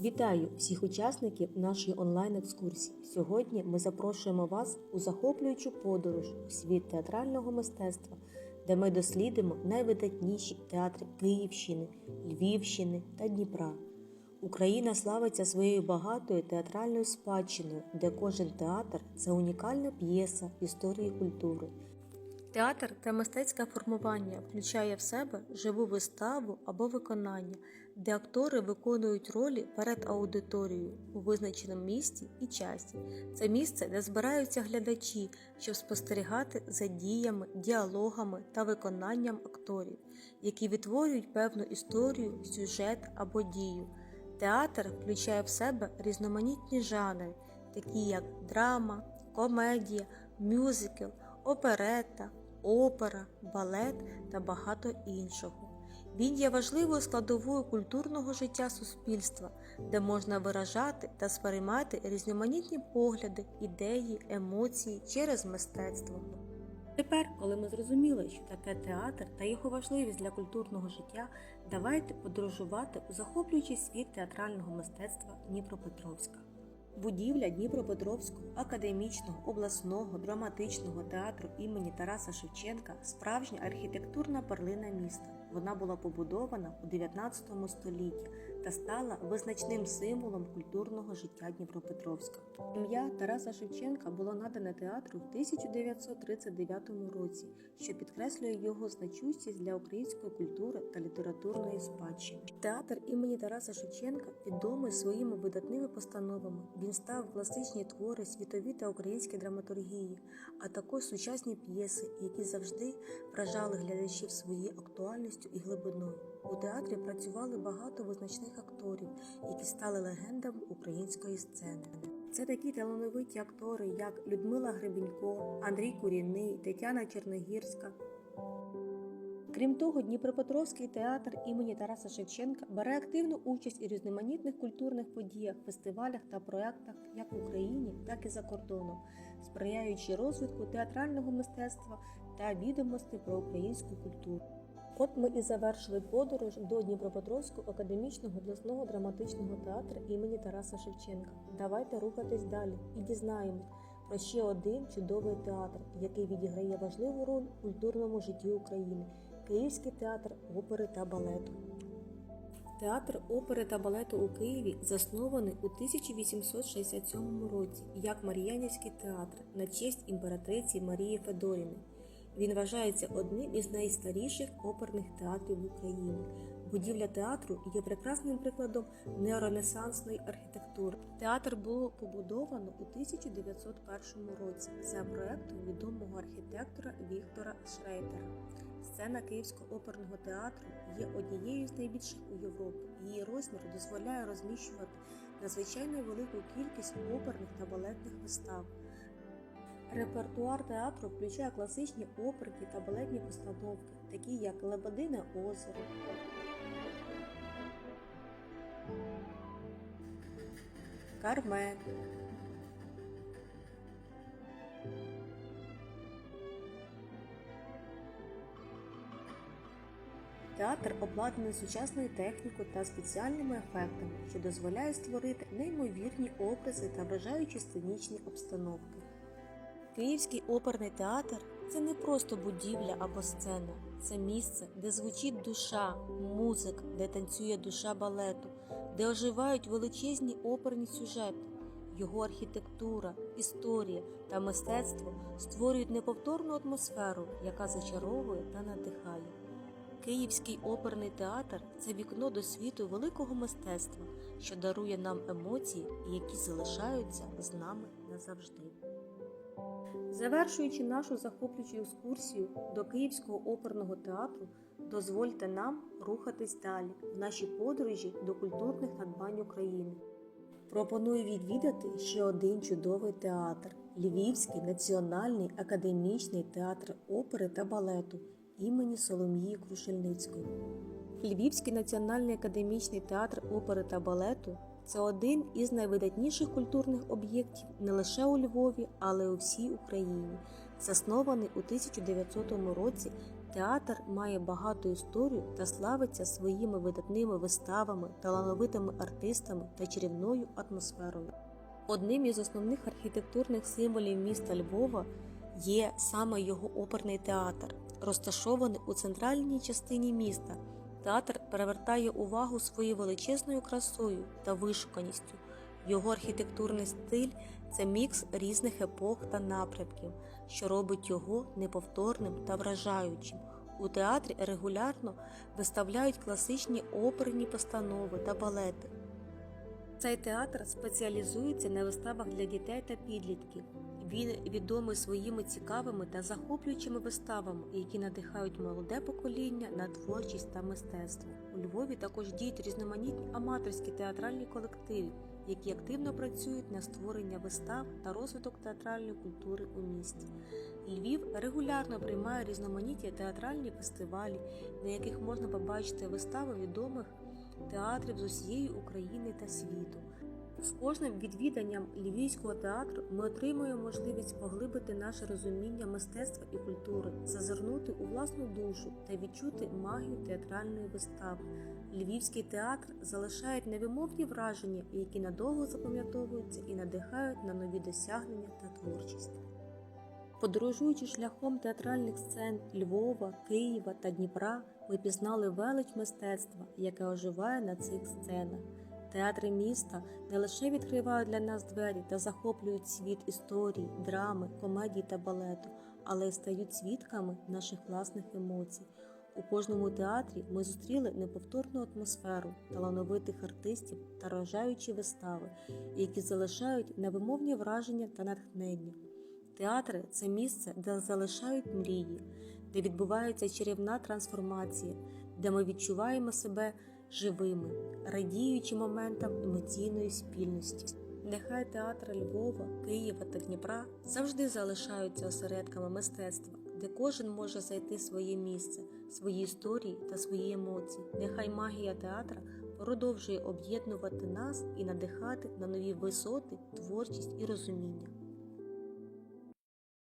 Вітаю всіх учасників нашої онлайн-екскурсії. Сьогодні ми запрошуємо вас у захоплюючу подорож у світ театрального мистецтва, де ми дослідимо найвидатніші театри Київщини, Львівщини та Дніпра. Україна славиться своєю багатою театральною спадщиною, де кожен театр це унікальна п'єса історії культури. Театр та мистецьке формування включає в себе живу виставу або виконання, де актори виконують ролі перед аудиторією у визначеному місці і часі. Це місце, де збираються глядачі, щоб спостерігати за діями, діалогами та виконанням акторів, які відтворюють певну історію, сюжет або дію. Театр включає в себе різноманітні жанри, такі як драма, комедія, мюзикл, оперета, опера, балет та багато іншого. Він є важливою складовою культурного життя суспільства, де можна виражати та сприймати різноманітні погляди, ідеї, емоції через мистецтво. Тепер, коли ми зрозуміли, що таке театр та його важливість для культурного життя, давайте подорожувати у захоплюючий світ театрального мистецтва Дніпропетровська. Будівля Дніпропетровського академічного обласного драматичного театру імені Тараса Шевченка справжня архітектурна перлина міста. Вона була побудована у 19 столітті та стала визначним символом культурного життя Дніпропетровська. Ім'я Тараса Шевченка було надане театру в 1939 році, що підкреслює його значущість для української культури та літературної спадщини. Театр імені Тараса Шевченка відомий своїми видатними постановами. Він став класичні твори світові та українські драматургії, а також сучасні п'єси, які завжди вражали глядачів своєю актуальністю і глибиною. У театрі працювали багато визначних акторів, які стали легендами української сцени. Це такі талановиті актори, як Людмила Гребенько, Андрій Куріний, Тетяна Черногірська. Крім того, Дніпропетровський театр імені Тараса Шевченка бере активну участь у різноманітних культурних подіях, фестивалях та проєктах як в Україні, так і за кордоном, сприяючи розвитку театрального мистецтва та відомостей про українську культуру. От ми і завершили подорож до Дніпропетровського академічного обласного драматичного театру імені Тараса Шевченка. Давайте рухатись далі і дізнаємось про ще один чудовий театр, який відіграє важливу роль у культурному житті України Київський театр опери та балету. Театр опери та балету у Києві заснований у 1867 році як Мар'янівський театр на честь імператриці Марії Федоріни. Він вважається одним із найстаріших оперних театрів в Україні. Будівля театру є прекрасним прикладом неоренесансної архітектури. Театр було побудовано у 1901 році за проектом відомого архітектора Віктора Шрейтера. Сцена Київського оперного театру є однією з найбільших у Європі. Її розмір дозволяє розміщувати надзвичайно велику кількість оперних та балетних вистав. Репертуар театру включає класичні оперки та балетні постановки, такі як Лебедине озеро, Кармен, Театр обладнаний сучасною технікою та спеціальними ефектами, що дозволяє створити неймовірні образи та вражаючі сценічні обстановки. Київський оперний театр це не просто будівля або сцена, це місце, де звучить душа, музика, де танцює душа балету, де оживають величезні оперні сюжети. Його архітектура, історія та мистецтво створюють неповторну атмосферу, яка зачаровує та надихає. Київський оперний театр це вікно до світу великого мистецтва, що дарує нам емоції, які залишаються з нами назавжди. Завершуючи нашу захоплюючу екскурсію до Київського оперного театру, дозвольте нам рухатись далі в нашій подорожі до культурних надбань України. Пропоную відвідати ще один чудовий театр Львівський національний академічний театр опери та балету імені Соломії Крушельницької. Львівський національний академічний театр опери та балету це один із найвидатніших культурних об'єктів не лише у Львові, але й у всій Україні. Заснований у 1900 році, театр має багату історію та славиться своїми видатними виставами, талановитими артистами та чарівною атмосферою. Одним із основних архітектурних символів міста Львова є саме його оперний театр, розташований у центральній частині міста. Театр привертає увагу своєю величезною красою та вишуканістю. Його архітектурний стиль це мікс різних епох та напрямків, що робить його неповторним та вражаючим. У театрі регулярно виставляють класичні оперні постанови та балети. Цей театр спеціалізується на виставах для дітей та підлітків. Він відомий своїми цікавими та захоплюючими виставами, які надихають молоде покоління на творчість та мистецтво. У Львові також діють різноманітні аматорські театральні колективи, які активно працюють на створення вистав та розвиток театральної культури у місті. Львів регулярно приймає різноманітні театральні фестивалі, на яких можна побачити вистави відомих театрів з усієї України та світу. З кожним відвіданням Львівського театру ми отримуємо можливість поглибити наше розуміння мистецтва і культури, зазирнути у власну душу та відчути магію театральної вистави. Львівський театр залишає невимовні враження, які надовго запам'ятовуються і надихають на нові досягнення та творчість. Подорожуючи шляхом театральних сцен Львова, Києва та Дніпра, ми пізнали велич мистецтва, яке оживає на цих сценах. Театри міста не лише відкривають для нас двері та захоплюють світ історії, драми, комедії та балету, але й стають свідками наших власних емоцій. У кожному театрі ми зустріли неповторну атмосферу, талановитих артистів та вражаючі вистави, які залишають невимовні враження та натхнення. Театри це місце, де залишають мрії, де відбувається чарівна трансформація, де ми відчуваємо себе живими, радіючи моментам емоційної спільності. Нехай театри Львова, Києва та Дніпра завжди залишаються осередками мистецтва, де кожен може знайти своє місце, свої історії та свої емоції. Нехай магія театра продовжує об'єднувати нас і надихати на нові висоти, творчість і розуміння.